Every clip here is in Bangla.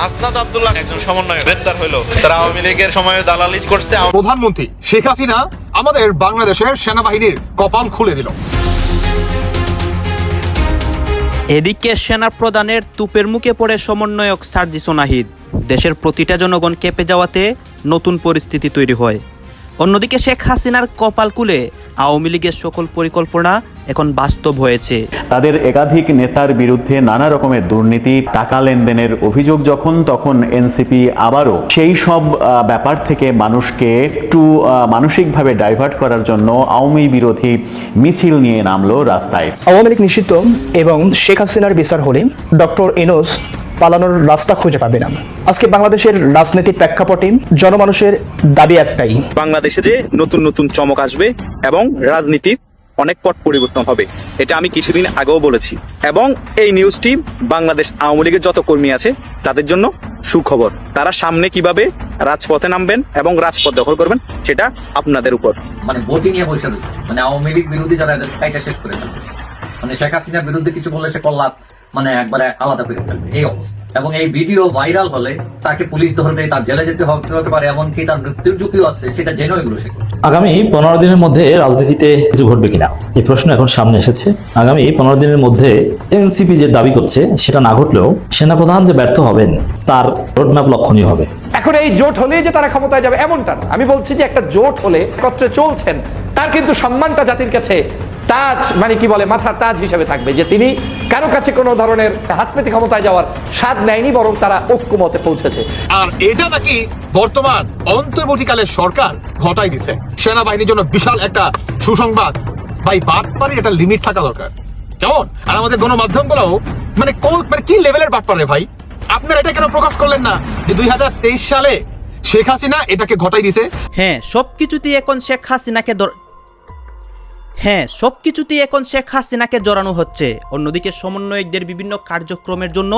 হাসনাত আব্দুল্লাহ একজন সমন্বয় গ্রেপ্তার হলো তারা আওয়ামী লীগের সময় দালালি করছে। প্রধানমন্ত্রী শেখ হাসিনা আমাদের বাংলাদেশের সেনাবাহিনীর কপাল খুলে দিল। এদিকে সেনা প্রধানের তুপের মুখে পড়ে সমন্বয়ক সার্জিস নাহিদ। দেশের প্রতিটা জনগণ কেঁপে যাওয়াতে নতুন পরিস্থিতি তৈরি হয়। অন্যদিকে শেখ হাসিনার কপাল কুলে আওয়ামী লীগের সকল পরিকল্পনা এখন বাস্তব হয়েছে। তাদের একাধিক নেতার বিরুদ্ধে নানা রকমের দুর্নীতি টাকা লেনদেনের অভিযোগ যখন তখন এনসিপি আবারও সেই সব ব্যাপার থেকে মানুষকে একটু মানসিকভাবে ডাইভার্ট করার জন্য আওয়ামী বিরোধী মিছিল নিয়ে নামলো রাস্তায়। আওয়ামী লীগ নিষিদ্ধ এবং শেখ হাসিনার বিচার হলে ডক্টর এনোস পালানোর রাস্তা খুঁজে পাবে না। আজকে বাংলাদেশের রাজনৈতিক প্রেক্ষাপটে জনমানুষের দাবি একটাই। বাংলাদেশে যে নতুন নতুন চমক আসবে এবং রাজনীতির অনেক পট পরিবর্তন হবে, এটা আমি কিছুদিন আগেও বলেছি। এবং এই নিউজটি বাংলাদেশ আওয়ামী লীগের যত কর্মী আছে, তাদের জন্য সুখবর। তারা সামনে কীভাবে রাজপথে নামবেন এবং রাজপথ দখল করবেন, সেটা আপনাদের উপর। মানে ভোটই নিয়ে বসে রয়েছে। মানে আওয়ামী লীগ বিরোধী যারা, এটা শেষ করে মানে শেখ হাসিনার বিরুদ্ধে কিছু বললে সে কল্লাত মানে একবারে আলাদা করে ফেলবে এই অবস্থা। এবং এই ভিডিও ভাইরাল হলে তাকে পুলিশ ধরবে তার জেলে যেতে হতে পারে এমনকি তার মৃত্যুর ঝুঁকিও আছে সেটা জেনেও এগুলো সে আগামী পনেরো দিনের মধ্যে রাজনীতিতে কিছু ঘটবে কিনা? এই প্রশ্ন এখন সামনে এসেছে। আগামী পনেরো দিনের মধ্যে এনসিপি যে দাবি করছে সেটা না ঘটলেও সেনাপ্রধান যে ব্যর্থ হবেন তার রোডম্যাপ লক্ষণীয় হবে। এখন এই জোট হলেই যে তারা ক্ষমতায় যাবে এমনটা না। আমি বলছি যে একটা জোট হলে একত্রে চলছেন তার কিন্তু সম্মানটা জাতির কাছে তাজ মানে কি বলে মাথার তাজ হিসেবে থাকবে যে তিনি কারও কাছে কোনো ধরনের হাত পেতে ক্ষমতায় যাওয়ার স্বাদ নেয়নি বরং তারা ঐক্যমতে পৌঁছেছে। আর এটা নাকি বর্তমান অন্তর্বর্তীকালের সরকার ঘটাই দিছে। সেনাবাহিনীর জন্য বিশাল একটা সুসংবাদ। ভাই বাটপারের একটা লিমিট থাকা দরকার। কেমন? আর আমাদের গণমাধ্যমগুলো মানে কোন- মানে কি লেভেলের বাটপারে ভাই? আপনারা এটা কেন প্রকাশ করলেন না যে দুই হাজার তেইশ সালে শেখ হাসিনা এটাকে ঘটাই দিছে? হ্যাঁ সবকিছুতেই এখন শেখ হাসিনাকে হ্যাঁ সব কিছুতেই এখন শেখ হাসিনাকে জড়ানো হচ্ছে। অন্যদিকে সমন্বয়কদের বিভিন্ন কার্যক্রমের জন্য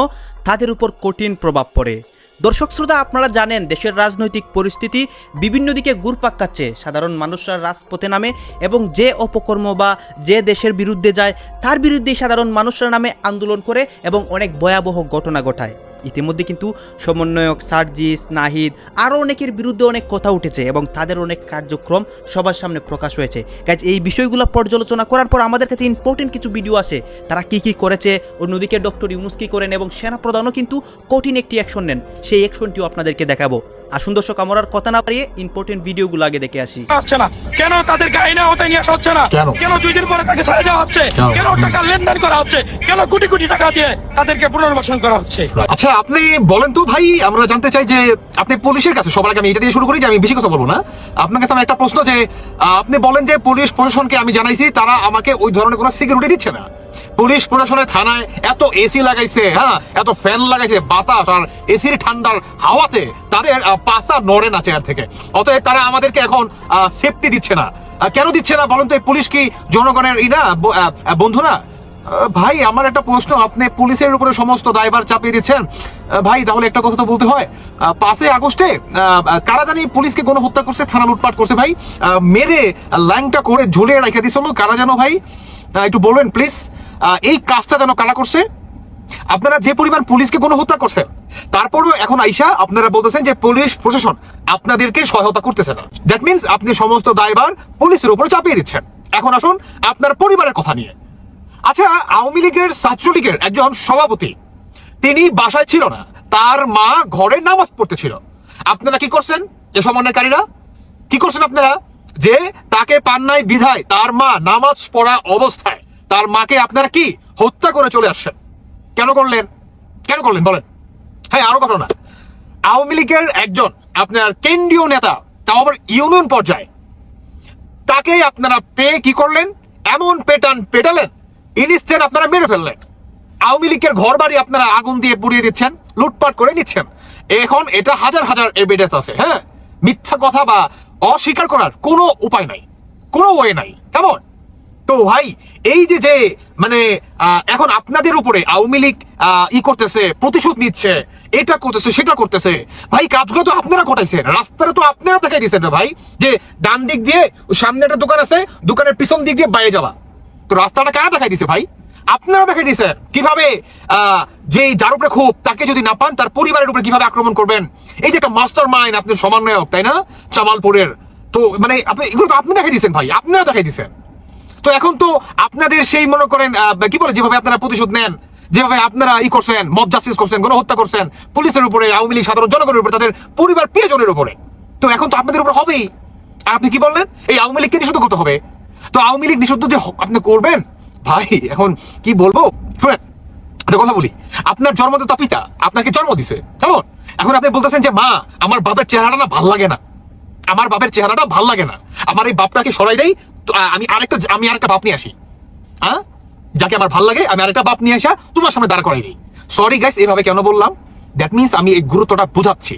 তাদের উপর কঠিন প্রভাব পড়ে। দর্শক শ্রোতা, আপনারা জানেন, দেশের রাজনৈতিক পরিস্থিতি বিভিন্ন দিকে ঘুরপাক খাচ্ছে। সাধারণ মানুষরা রাজপথে নামে এবং যে অপকর্ম বা যে দেশের বিরুদ্ধে যায়, তার বিরুদ্ধে সাধারণ মানুষরা নামে আন্দোলন করে এবং অনেক ভয়াবহ ঘটনা ঘটায়। ইতিমধ্যে কিন্তু সমন্বয়ক সার্জিস, নাহিদ আরও অনেকের বিরুদ্ধে অনেক কথা উঠেছে এবং তাদের অনেক কার্যক্রম সবার সামনে প্রকাশ হয়েছে। কাজ এই বিষয়গুলো পর্যালোচনা করার পর আমাদের কাছে ইম্পর্টেন্ট কিছু ভিডিও আছে তারা কি কি করেছে, অন্যদিকে ডক্টর ইউনুস কী করেন এবং সেনাপ্রধানও কিন্তু কঠিন একটি অ্যাকশন নেন। সেই অ্যাকশনটিও আপনাদেরকে দেখাবো। আসুন দর্শক আমার আর কথা না পারিয়ে ইম্পর্টেন্ট ভিডিওগুলো আগে দেখে আসি। আসছে না। কেন তাদেরকে আইনে আওতায় নিয়ে আসা হচ্ছে না? কেন? কেন দুই দিন পরে তাকে ছেড়ে যাওয়া হচ্ছে? কেন? কেন টাকা লেনদেন করা হচ্ছে? কেন কোটি কোটি টাকা দিয়ে তাদেরকে পুনর্বাসন করা হচ্ছে? আচ্ছা আপনি বলেন তো ভাই আমরা জানতে চাই যে আপনি পুলিশের কাছে সবার আগে আমি এটা দিয়ে শুরু করি যে আমি বেশি কথা বলব না। আপনার কাছে আমার একটা প্রশ্ন যে আপনি বলেন যে পুলিশ প্রশাসনকে আমি জানাইছি তারা আমাকে ওই ধরনের কোনো সিকিউরিটি দিচ্ছে না। পুলিশ প্রশাসনের থানায় এত এসি লাগাইছে হ্যাঁ? এত ফ্যান লাগাইছে, বাতাস আর এসির ঠান্ডার হাওয়াতে তাদের পাশা নড়ে না চেয়ার থেকে। অতএব তারা আমাদেরকে এখন সেফটি দিচ্ছে না। কেন দিচ্ছে না বলেন তো, এই পুলিশ কি জনগণের ই না বন্ধু না? ভাই, আমার একটা প্রশ্ন, আপনি পুলিশের উপরে সমস্ত দায়ভার চাপিয়ে দিচ্ছেন? ভাই, তাহলে একটা কথা তো বলতে হয়। পাঁচই আগস্টে কারা জানি পুলিশকে কোনো গণহত্যা করছে, থানা লুটপাট করছে, ভাই। মেরে ল্যাংটা করে ঝুলিয়ে রেখে দিছিল। কারা যেন ভাই? একটু বলবেন প্লিজ এই কাজটা যেন কারা করছে? আপনারা যে পরিমাণ পুলিশকে গণহত্যা করছেন, তারপরেও এখন আইসা আপনারা বলতেছেন যে পুলিশ প্রশাসন আপনাদেরকে সহায়তা করতেছে না। দ্যাট মিন্স আপনি সমস্ত দায়ভার পুলিশের উপর চাপিয়ে দিচ্ছেন। এখন আসুন আপনার পরিবারের কথা নিয়ে। আচ্ছা আওয়ামী লীগের ছাত্রলীগের একজন সভাপতি, তিনি বাসায় ছিল না, তার মা ঘরে নামাজ পড়তেছিল। আপনারা কি করছেন, যে সমন্বয়কারীরা? কি করছেন আপনারা? যে তাকে পান্নায় বিধায় তার মা নামাজ পড়া অবস্থায় তার মাকে আপনারা কি হত্যা করে চলে আসছেন? কেন করলেন? কেন করলেন? বলেন। হ্যাঁ আরও ঘটনা। আওয়ামী লীগের একজন আপনার কেন্দ্রীয় নেতা, তাও আবার ইউনিয়ন পর্যায়ে তাকে আপনারা পেয়ে কি করলেন? এমন পেটান পেটালেন ইনস্ট্যান্ট আপনারা মেরে ফেললেন। আওয়ামী লীগের ঘর বাড়ি আপনারা আগুন দিয়ে পুড়িয়ে দিচ্ছেন, লুটপাট করে নিচ্ছেন। এখন এটা হাজার হাজার এভিডেন্স আছে হ্যাঁ? মিথ্যা কথা বা অস্বীকার করার কোনো উপায় নাই, কোনো ওয়ে নাই। কেমন? তো ভাই, এই যে যে মানে এখন আপনাদের উপরে আওয়ামী লীগ ই করতেছে, প্রতিশোধ নিচ্ছে, এটা করতেছে, সেটা করতেছে, ভাই, কাজগুলো তো আপনারা ঘটাইছেন, রাস্তাটা তো আপনারা দেখাই দিয়েছেন রে ভাই, যে ডান দিক দিয়ে সামনে একটা দোকান আছে, দোকানের পিছন দিক দিয়ে বাইরে যাওয়া, তো রাস্তাটা কারা দেখাই দিছে ভাই? আপনারা দেখাই দিয়েছেন কীভাবে যে যার উপরে খুব তাকে যদি না পান, তার পরিবারের উপরে কীভাবে আক্রমণ করবেন? এই যে একটা মাস্টার মাইন্ড আপনি সমন্বয়ক, তাই না? জামালপুরের তো মানে আপনি, এগুলো তো আপনি দেখাই দিয়েছেন ভাই, আপনারা দেখাই দিয়েছেন তো এখন তো আপনাদের সেই মনে করেন কি বলে যেভাবে আপনারা প্রতিশোধ নেন যেভাবে আপনারা ই করছেন মব জাস্টিস করছেন গণহত্যা করছেন পুলিশের উপরে আওয়ামী লীগ সাধারণ জনগণের উপরে তাদের পরিবার প্রিয়জনের উপরে। তো এখন তো আপনাদের উপর হবেই। আর আপনি কি বললেন? এই আওয়ামী লীগকে নিষিদ্ধ করতে হবে। তো আওয়ামী লীগ নিষিদ্ধ যে আপনি করবেন? ভাই এখন কি বলব? কথা বলি। আপনার জন্মদাতা পিতা আপনাকে জন্ম দিছে কেমন? এখন আপনি বলতেছেন যে মা আমার বাবার চেহারাটা না ভালো লাগে না। আমার বাপের চেহারাটা ভালো লাগে না। আমার এই বাপটাকে সরাই আহ, আমি আরেকটা আমি আরেকটা বাপ নিয়ে আসি। হ্যাঁ যাকে আমার ভালো লাগে, আমি আরেকটা বাপ নিয়ে আসা তোমার সামনে দাঁড় করাই দিই সরি গাইস এভাবে কেন বললাম? দ্যাট মিন্স আমি এই গুরুত্বটা বোঝাচ্ছি।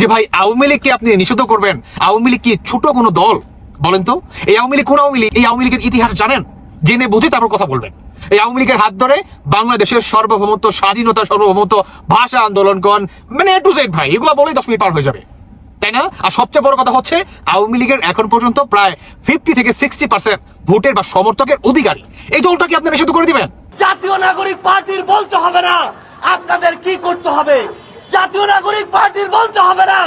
যে ভাই, আওয়ামী লীগকে আপনি নিষিদ্ধ করবেন। আওয়ামী লীগ কি ছোট কোনো দল? বলেন তো। এই আওয়ামী লীগ কোন আওয়ামী লীগ? এই আওয়ামী লীগের ইতিহাস জানেন? জেনে বুঝে তারপর কথা বলবেন। এই আওয়ামী লীগের হাত ধরে বাংলাদেশের সার্বভৌমত্ব, স্বাধীনতা, সার্বভৌমত্ব, ভাষা আন্দোলনগণ মানে এ টু জেড ভাই, এগুলো বলেই দশ মিনিট পার হয়ে যাবে। তাই না? আর সবচেয়ে বড় কথা হচ্ছে আওয়ামী লীগের এখন পর্যন্ত প্রায় ফিফটি থেকে সিক্সটি পার্সেন্ট ভোটের বা সমর্থকের অধিকারী। এই দলটাকে আপনি নিষিদ্ধ করে দিবেন? জাতীয় নাগরিক পার্টির বলতে হবে না। আপনাদের কি করতে হবে? জাতীয় নাগরিক পার্টির বলতে হবে না।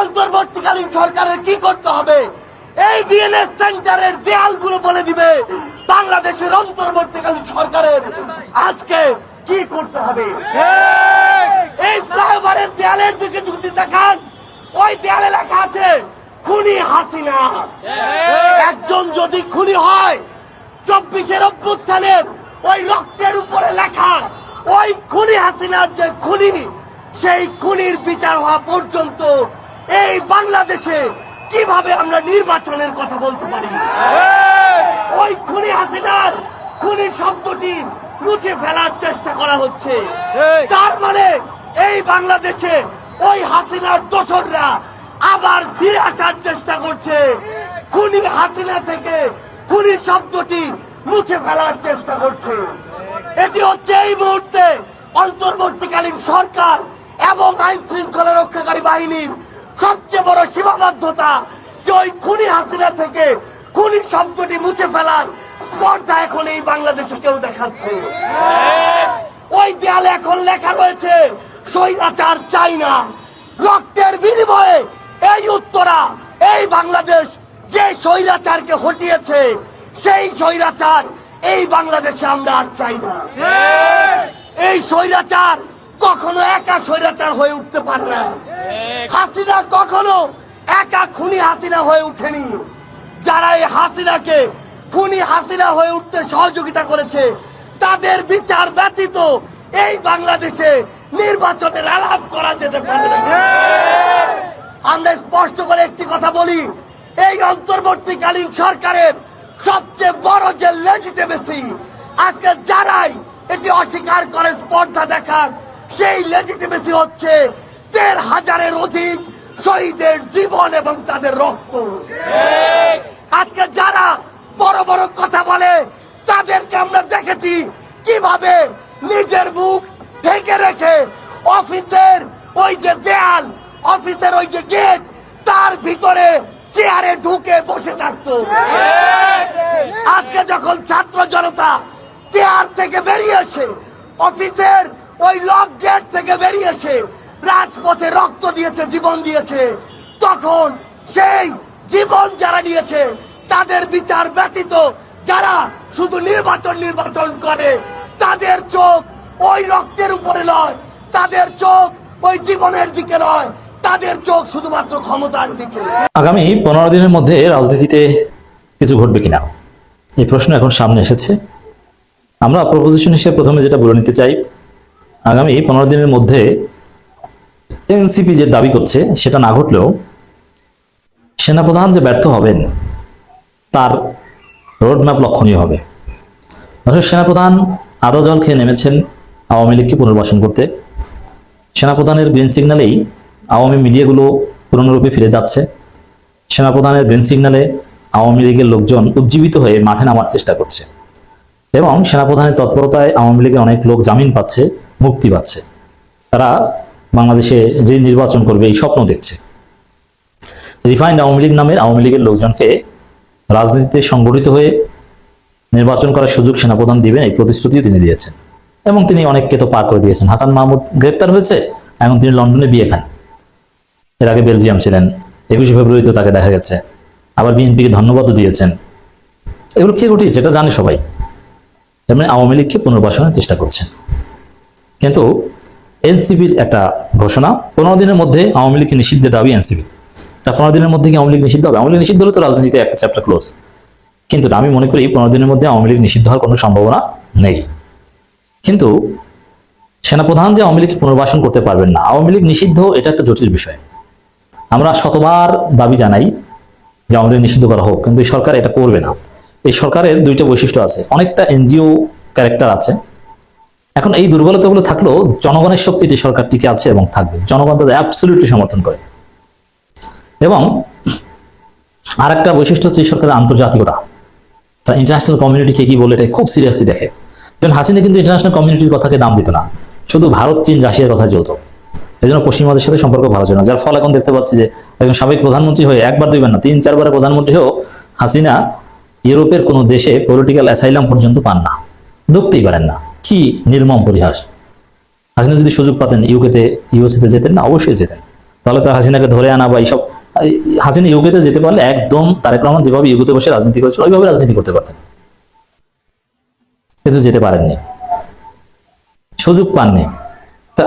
অন্তর্বর্তীকালীন সরকারের কি করতে হবে? এই বিএনএস সেন্টারের দেয়ালগুলো বলে দিবে বাংলাদেশের অন্তর্বর্তীকালীন সরকারের আজকে কি করতে হবে? এই ফ্লাইওভারের দেয়ালের দিকে যদি দেখান ওই দেয়ালে লেখা আছে খুনি হাসিনা। একজন যদি খুনি হয় চব্বিশের অভ্যুত্থানের ওই রক্তের উপরে লেখা ওই খুনি হাসিনার যে খুনি সেই খুনির বিচার হওয়া পর্যন্ত এই বাংলাদেশে কীভাবে আমরা নির্বাচনের কথা বলতে পারি? ওই খুনি হাসিনার খুনি শব্দটি মুছে ফেলার চেষ্টা করা হচ্ছে। তার মানে এই বাংলাদেশে ওই হাসিনার দোসররা আবার ফিরে আসার চেষ্টা করছে। খুনি হাসিনা থেকে খুনি শব্দটি মুছে ফেলার চেষ্টা করছে। এটি হচ্ছে এই মুহূর্তে অন্তর্বর্তীকালীন সরকার এবং আইন শৃঙ্খলা রক্ষাকারী বাহিনীর সবচেয়ে বড় সীমাবদ্ধতা যে ওই খুনি হাসিনা থেকে খুনি শব্দটি মুছে ফেলার স্পর্ধা এখন এই বাংলাদেশে কেউ দেখাচ্ছে। ওই দেয়ালে এখন লেখা রয়েছে স্বৈরাচার চাই না। রক্তের বিনিময়ে এই উত্তরা, এই বাংলাদেশ যে স্বৈরাচারকে হটিয়েছে, সেই স্বৈরাচার এই বাংলাদেশে আমরা আর চাই না। এই স্বৈরাচার কখনো একা স্বৈরাচার হয়ে উঠতে পারে না। হাসিনা কখনো একা খুনি হাসিনা হয়ে উঠেনি যারা এই হাসিনাকে খুনি হাসিনা হয়ে উঠতে সহযোগিতা করেছে, তাদের বিচার ব্যতীত এই বাংলাদেশে নির্বাচনের আলাপ করা যেতে পারে আমরা স্পষ্ট করে একটি কথা বলি, এই অন্তর্বর্তীকালীন সরকারের সবচেয়ে বড় যে লেজিটিমেসি আজকে যারাই এটি অস্বীকার করে, স্পর্ধা দেখান সেই লেজিটিমেসি হচ্ছে দেড় হাজারের অধিক শহীদের জীবন এবং তাদের রক্ত। আজকে যারা বড় বড় কথা বলে, তাদেরকে আমরা দেখেছি কীভাবে নিজের মুখ ঢেকে রেখে অফিসের ওই যে দেয়াল, অফিসের ওই যে গেট, তার ভিতরে চেয়ারে ঢুকে বসে থাকতো। আজকে যখন ছাত্র জনতা চেয়ার থেকে বেরিয়েছে অফিসের ওই লক গেট থেকে বেরিয়েছে রাজপথে রক্ত দিয়েছে, জীবন দিয়েছে, তখন সেই জীবন যারা দিয়েছে তাদের বিচার ব্যতীত যারা শুধু নির্বাচন নির্বাচন করে, তাদের চোখ ওই রক্তের উপরে নয়, তাদের চোখ ওই জীবনের দিকে নয়, তাদের চোখ শুধুমাত্র ক্ষমতার দিকে। আগামী পনেরো দিনের মধ্যে রাজনীতিতে কিছু ঘটবে কিনা? এই প্রশ্ন এখন সামনে এসেছে। আমরা প্রপোজিশন হিসেবে প্রথমে যেটা বলে নিতে চাই, আগামী পনেরো দিনের মধ্যে এনসিপি যে দাবি করছে, সেটা না ঘটলেও সেনাপ্রধান যে ব্যর্থ হবেন, তার রোডম্যাপ লক্ষণীয় হবে। সেনাপ্রধান আদা জল খেয়ে নেমেছেন আওয়ামী লীগকে পুনর্বাসন করতে। সেনাপ্রধানের গ্রিন সিগন্যালেই আওয়ামী মিডিয়াগুলো পুরনোরূপে ফিরে যাচ্ছে। সেনাপ্রধানের গ্রিন সিগন্যালে আওয়ামী লীগের লোকজন উজ্জীবিত হয়ে মাঠে নামার চেষ্টা করছে। এবং সেনাপ্রধানের তৎপরতায় আওয়ামী লীগের অনেক লোক জামিন পাচ্ছে, মুক্তি পাচ্ছে। তারা বাংলাদেশে যে নির্বাচন করবে এই স্বপ্ন দেখছে। রিফাইন্ড আওয়ামী লীগ নামের আওয়ামী লীগের লোকজনকে রাজনীতিতে সংগঠিত হয়ে নির্বাচন করার সুযোগ সেনাপ্রধান দিবেন এই প্রতিশ্রুতিও তিনি দিয়েছেন। এবং তিনি অনেককে তো পার করে দিয়েছেন। হাসান মাহমুদ গ্রেপ্তার হয়েছে এখন তিনি লন্ডনে বিয়ে খান। এর আগে বেলজিয়াম ছিলেন। একুশে ফেব্রুয়ারিতেও তাকে দেখা গেছে। আবার বিএনপিকে ধন্যবাদও দিয়েছেন। এগুলো কে ঘটিয়েছে এটা জানে সবাই। তার মানে আওয়ামী লীগকে পুনর্বাসনের চেষ্টা করছেন। কিন্তু এনসিপির একটা ঘোষণা, পনেরো দিনের মধ্যে আওয়ামী লীগকে নিষিদ্ধের দাবি এনসিপি। তা পনেরো দিনের মধ্যে কি আওয়ামী লীগ নিষিদ্ধ হবে? আওয়ামী লীগ নিষিদ্ধ হলে তো রাজনীতিতে একটা চ্যাপ্টার ক্লোজ কিন্তু আমি মনে করি পনেরো দিনের মধ্যে আওয়ামী লীগ নিষিদ্ধ হওয়ার কোনো সম্ভাবনা নেই। কিন্তু সেনাপ্রধান যে আওয়ামী লীগকে পুনর্বাসন করতে পারবেন না, আওয়ামী লীগ নিষিদ্ধ, এটা একটা জটিল বিষয়। আমরা শতবার দাবি জানাই যে আওয়ামী লীগ নিষিদ্ধ করা হোক, কিন্তু এই সরকার এটা করবে না। এই সরকারের দুইটা বৈশিষ্ট্য আছে। অনেকটা এনজিও ক্যারেক্টার আছে। এখন এই দুর্বলতাগুলো থাকলেও জনগণের শক্তিতে সরকার টিকে আছে এবং থাকবে। জনগণ তাদের অ্যাবসলিউটলি সমর্থন করে। এবং আর একটা বৈশিষ্ট্য হচ্ছে এই সরকারের আন্তর্জাতিকতা। তারা ইন্টারন্যাশনাল কমিউনিটিকে কি বলে, এটা খুব সিরিয়াসলি দেখে। যেমন হাসিনা কিন্তু ইন্টারন্যাশনাল কমিউনিটির কথাকে দাম দিত না। শুধু ভারত, চীন, রাশিয়ার কথা চলতো। এই জন্য পশ্চিমাদের সাথে সম্পর্ক ভালো ছিল না, যার ফল এখন দেখতে পাচ্ছি যে একজন সাবেক প্রধানমন্ত্রী হয়ে একবার দুইবার না, তিন চারবার প্রধানমন্ত্রী হয়েও হাসিনা ইউরোপের কোনো দেশে পলিটিক্যাল অ্যাসাইলাম পর্যন্ত পান না। ঢুকতেই পারেন না। কি নির্মম পরিহাস। হাসিনা যদি সুযোগ পাতেন, ইউকেতে, ইউএসএতে যেতেন না, অবশ্যই যেতেন। তাহলে তো হাসিনাকে ধরে আনা বা এইসব এই হাসিনা ইউকেতে যেতে পারলে একদম তারেক রহমান যেভাবে ইউকেতে বসে রাজনীতি করেছিল ওইভাবে রাজনীতি করতে পারতেন। কিন্তু যেতে পারেননি। সুযোগ পাননি।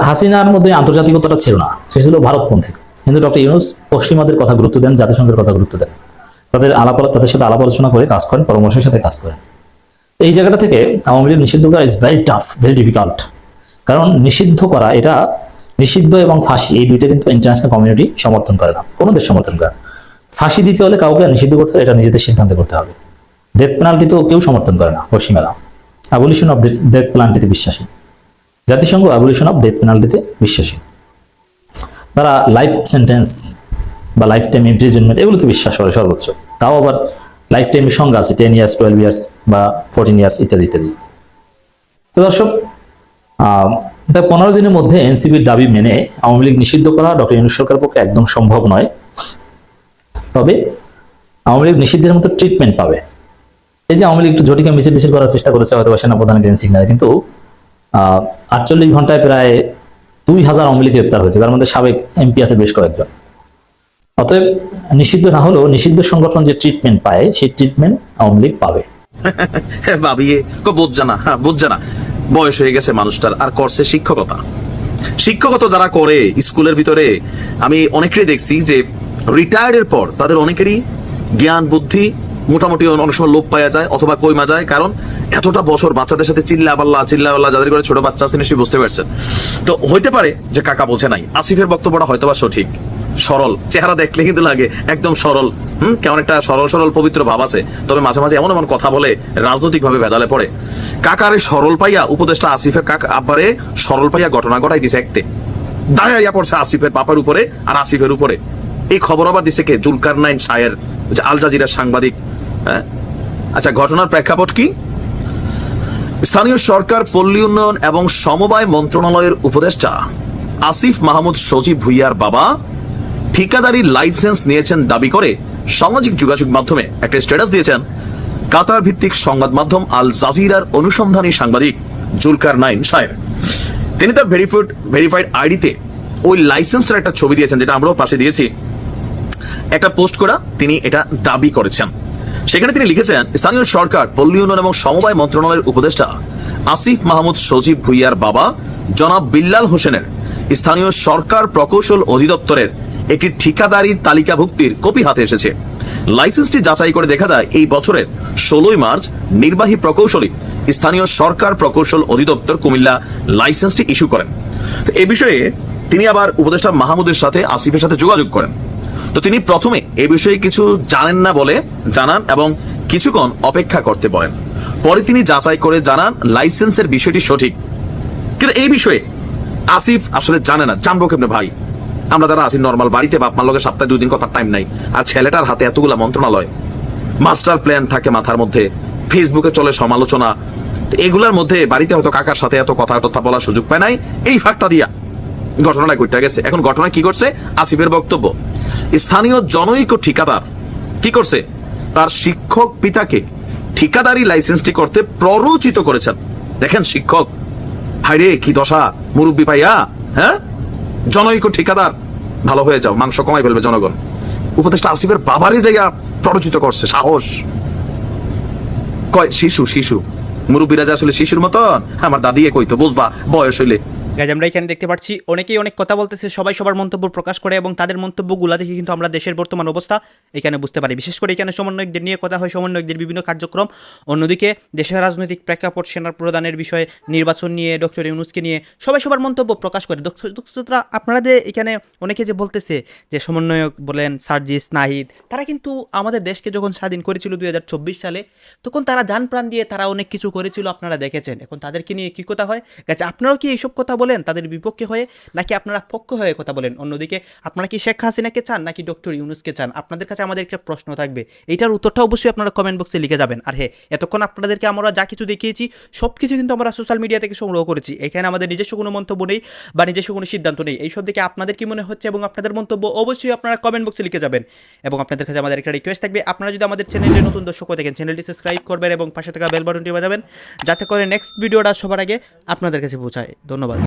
হাসিনার মধ্যে আন্তর্জাতিকতাটা ছিল না, সে ছিল ভারতপন্থী। কিন্তু ডক্টর ইউনুস পশ্চিমাদের কথা গুরুত্ব দেন, জাতিসংঘের কথা গুরুত্ব দেন। তাদের আলাপ তাদের সাথে আলাপ আলোচনা করে কাজ করেন, পরামর্শের সাথে কাজ করেন। এই জায়গাটা থেকে আওয়ামী লীগ নিষিদ্ধ করা is very tough very difficult কারণ নিষিদ্ধ করা, এটা নিষিদ্ধ এবং ফাঁসি, এই দুইটা কিন্তু ইন্টারন্যাশনাল কমিউনিটি সমর্থন করে না, কোনো দেশ সমর্থন করে না। ফাঁসি দিতে হলে কাউকে নিষিদ্ধ করতে এটা নিজেদের সিদ্ধান্ত করতে হবে। ডেথ পেনাল্টি তো কেউ সমর্থন করে না, পশ্চিমেরা। অ্যাবলিশন অফ ডেথ পেনাল্টিতে বিশ্বাসী। জাতিসংঘ অ্যাবলিশন অফ ডেথ পেনাল্টিতে বিশ্বাসী। তারা লাইফ সেন্টেন্স বা লাইফ টাইম ইমপ্রিজনমেন্ট এগুলোতে বিশ্বাস করে সর্বোচ্চ। তাও আবার লাইফ টাইমের সংজ্ঞা আছে টেন ইয়ার্স টুয়েলভ ইয়ার্স বা ফোরটিন ইয়ার্স ইত্যাদি ইত্যাদি। তো দর্শক আহ, তা পনেরো দিনের মধ্যে এনসিপির দাবি মেনে আওয়ামী লীগ নিষিদ্ধ করা ডক্টর ইউনুস সরকার পক্ষে একদম সম্ভব নয়। তবে আওয়ামী লীগ নিষিদ্ধের মতো ট্রিটমেন্ট পাবে। এই যে আওয়ামী লীগ একটু ঝটিকা মিছিল টিছিল করার চেষ্টা করেছে হয়তো সেনাপ্রধান গ্রিন সিগন্যাল, কিন্তু আটচল্লিশ ঘন্টায় প্রায় দুই হাজার আওয়ামী লীগ গ্রেপ্তার হয়েছে। তার মধ্যে সাবেক এমপি আছে বেশ কয়েকজন। অতএব নিষিদ্ধ না হলেও নিষিদ্ধ সংগঠন যে ট্রিটমেন্ট পায়, সেই ট্রিটমেন্ট আওয়ামী লীগ পাবে। ভাবিয়ে কো বুঝছে না হ্যাঁ বুঝছে না। বয়স হয়ে গেছে মানুষটার, আর করছে শিক্ষকতা। শিক্ষকতা যারা করে স্কুলের ভিতরে, আমি অনেকেরই দেখছি যে রিটায়ার্ডের পর তাদের অনেকেরই জ্ঞান, বুদ্ধি মোটামুটি অনেক সময় লোপ পাওয়া যায় অথবা কইমা যায়। কারণ এতটা বছর বাচ্চাদের সাথে চিল্লা পাল্লা চিল্লা পাল্লা যাদের করে ছোট বাচ্চা আছে, নিশ্চয়ই বুঝতে পারছেন। তো হইতে পারে যে কাকা বোঝে নাই। আসিফের বক্তব্যটা হয়তোবা সঠিক। সরল। চেহারা দেখলে কিন্তু লাগে একদম সরল। হুম? কেমন একটা সরল সরল, পবিত্র ভাব আছে। তবে মাঝে মাঝে এমন এমন কথা বলে রাজনৈতিক ভাবে ভেজালে পড়ে। কাকারে সরল পাইয়া উপদেষ্টা আসিফের কাকা আব্বারে সরল পাইয়া ঘটনা ঘটাই দিছে একতে। দাঁড়াইয়া পড়ছে আসিফের পাপার উপরে আর আসিফের উপরে। এই খবর আবার দিছে কে? Zulkar nine Saer Al Jazeera সাংবাদিক। হ্যাঁ? আচ্ছা ঘটনার প্রেক্ষাপট কি? স্থানীয় সরকার, পল্লী উন্নয়ন এবং সমবায় মন্ত্রণালয়ের উপদেষ্টা আসিফ মাহমুদ সজীব ভুইয়ার বাবা ঠিকাদারি লাইসেন্স নিয়েছেন দাবি করে সামাজিক যোগাযোগ মাধ্যমে একটা স্ট্যাটাস দিয়েছেন। কাতার ভিত্তিক সংবাদ মাধ্যম আল জাজিরার অনুসন্ধানী সাংবাদিক জুলকার নাইন সাহেব। তিনি তার ভেরিফাইড ভেরিফাইড আইডিতে ওই লাইসেন্সটার একটা ছবি দিয়েছেন, যেটা আমরাও পাশে দিয়েছি। একটা পোস্ট করা তিনি এটা দাবি করেছেন। সেখানে তিনি লিখেছেন, স্থানীয় সরকার, পল্লী উন্নয়ন এবং সমবায় মন্ত্রণালয়ের উপদেষ্টা আসিফ মাহমুদ সজীব ভুইয়ার বাবা, জনাব বিল্লাল হোসেনের স্থানীয় সরকার প্রকৌশল অধিদপ্তরের একটি ঠিকাদারি তালিকাভুক্তির কপি হাতে এসেছে। লাইসেন্সটি যাচাই করে দেখা যায়, এই বছরের ষোলোই মার্চ নির্বাহী প্রকৌশলী স্থানীয় সরকার প্রকৌশল অধিদপ্তর কুমিল্লা লাইসেন্সটি ইস্যু করেন। এ বিষয়ে তিনি আবার উপদেষ্টা মাহমুদের সাথে আসিফের সাথে যোগাযোগ করেন। তো তিনি প্রথমে এ বিষয়ে কিছু জানেন না বলে জানান এবং কিছুক্ষণ অপেক্ষা করতে বলেন। পরে তিনি যাচাই করে জানান লাইসেন্সের বিষয়টি সঠিক। কিন্তু এই বিষয়ে আসিফ আসলে জানে না। জানব কেমনে ভাই? আমরা যারা আছি নর্মাল বাড়িতে বাপ মার লগে সপ্তাহে দুই দিন কথার টাইম নাই। আর ছেলেটার হাতে এতগুলা মন্ত্রণালয়। মাস্টার প্ল্যান থাকে মাথার মধ্যে। ফেসবুকে চলে সমালোচনা। এগুলার মধ্যে বাড়িতে হয়তো কাকার সাথে এত কথা কথা বলার সুযোগ পায় নাই। এই ফাঁকটা দিয়া। ঘটনাটা ঘটে গেছে। এখন ঘটনা কি করছে আসিফের বক্তব্য। স্থানীয় জনৈক ঠিকাদার। কি করছে? তার শিক্ষক পিতাকে ঠিকাদারি লাইসেন্সটি করতে প্ররোচিত করেছেন। দেখেন শিক্ষক। হাইরে কি দশা? মুরব্বী পাইয়া হ্যাঁ? জনৈক ঠিকাদার। ভালো হয়ে যাও, মাংস কমাই ফেলবে জনগণ। উপদেষ্টা আসিফের বাবারই জায়গা প্ররোচিত করছে, সাহস। কয়, শিশু শিশু। মুরব্বীরা যে আসলে শিশুর মতন? আমার দাদিয়ে কইতো বুঝবা, বয়স হইলে। গাইজ আমরা এখানে দেখতে পাচ্ছি, অনেকেই অনেক কথা বলতেছে, সবাই সবার মন্তব্য প্রকাশ করে এবং তাদের মন্তব্যগুলো দেখে কিন্তু আমরা দেশের বর্তমান অবস্থা এখানে বুঝতে পারি। বিশেষ করে এখানে সমন্বয়কদের নিয়ে কথা হয়, সমন্বয়কদের বিভিন্ন কার্যক্রম। অন্যদিকে দেশের রাজনৈতিক প্রেক্ষাপট সেনা প্রদানের বিষয়ে নির্বাচন নিয়ে, ডক্টর ইউনুসকে নিয়ে সবাই সবার মন্তব্য প্রকাশ করে। দর্শকরা আপনারা যে এখানে অনেকে যে বলতেছে যে সমন্বয়ক বলেন, সার্জিস, নাহিদ, তারা কিন্তু আমাদের দেশকে যখন স্বাধীন করেছিল দুই হাজার চব্বিশ সালে, তখন তারা যান প্রাণ দিয়ে তারা অনেক কিছু করেছিল, আপনারা দেখেছেন। এখন তাদেরকে নিয়ে কী কথা হয়? গেছে আপনারাও কি এইসব কথা বলেন, তাদের বিপক্ষে হয়ে নাকি আপনারা পক্ষ হয়ে কথা বলেন? অন্যদিকে, আপনারা কি শেখ হাসিনাকে চান নাকি ডক্টর ইউনুসকে চান? আপনাদের কাছে আমাদের একটা প্রশ্ন থাকবে। এইটার উত্তরটা অবশ্যই আপনারা কমেন্ট বক্সে লিখে যাবেন। আর হ্যাঁ এতক্ষণ আপনাদেরকে আমরা যা কিছু দেখিয়েছি সব কিছু কিন্তু আমরা সোশ্যাল মিডিয়া থেকে সংগ্রহ করেছি। এখানে আমাদের নিজস্ব কোনো মন্তব্য নেই বা নিজস্ব কোনো সিদ্ধান্ত নেই। এইসব দিকে আপনাদের কি মনে হচ্ছে এবং আপনাদের মন্তব্য অবশ্যই আপনারা কমেন্ট বক্সে লিখে যাবেন। এবং আপনাদের কাছে আমাদের একটা রিকোয়েস্ট থাকবে, আপনারা যদি আমাদের চ্যানেলে নতুন দর্শক থাকেন চ্যানেলটি সাবস্ক্রাইব করবেন এবং পাশে থাকা বেল বাটনটি বাজাবেন। যাতে করে নেক্সট ভিডিওটা সবার আগে আপনাদের কাছে পৌঁছায়। ধন্যবাদ।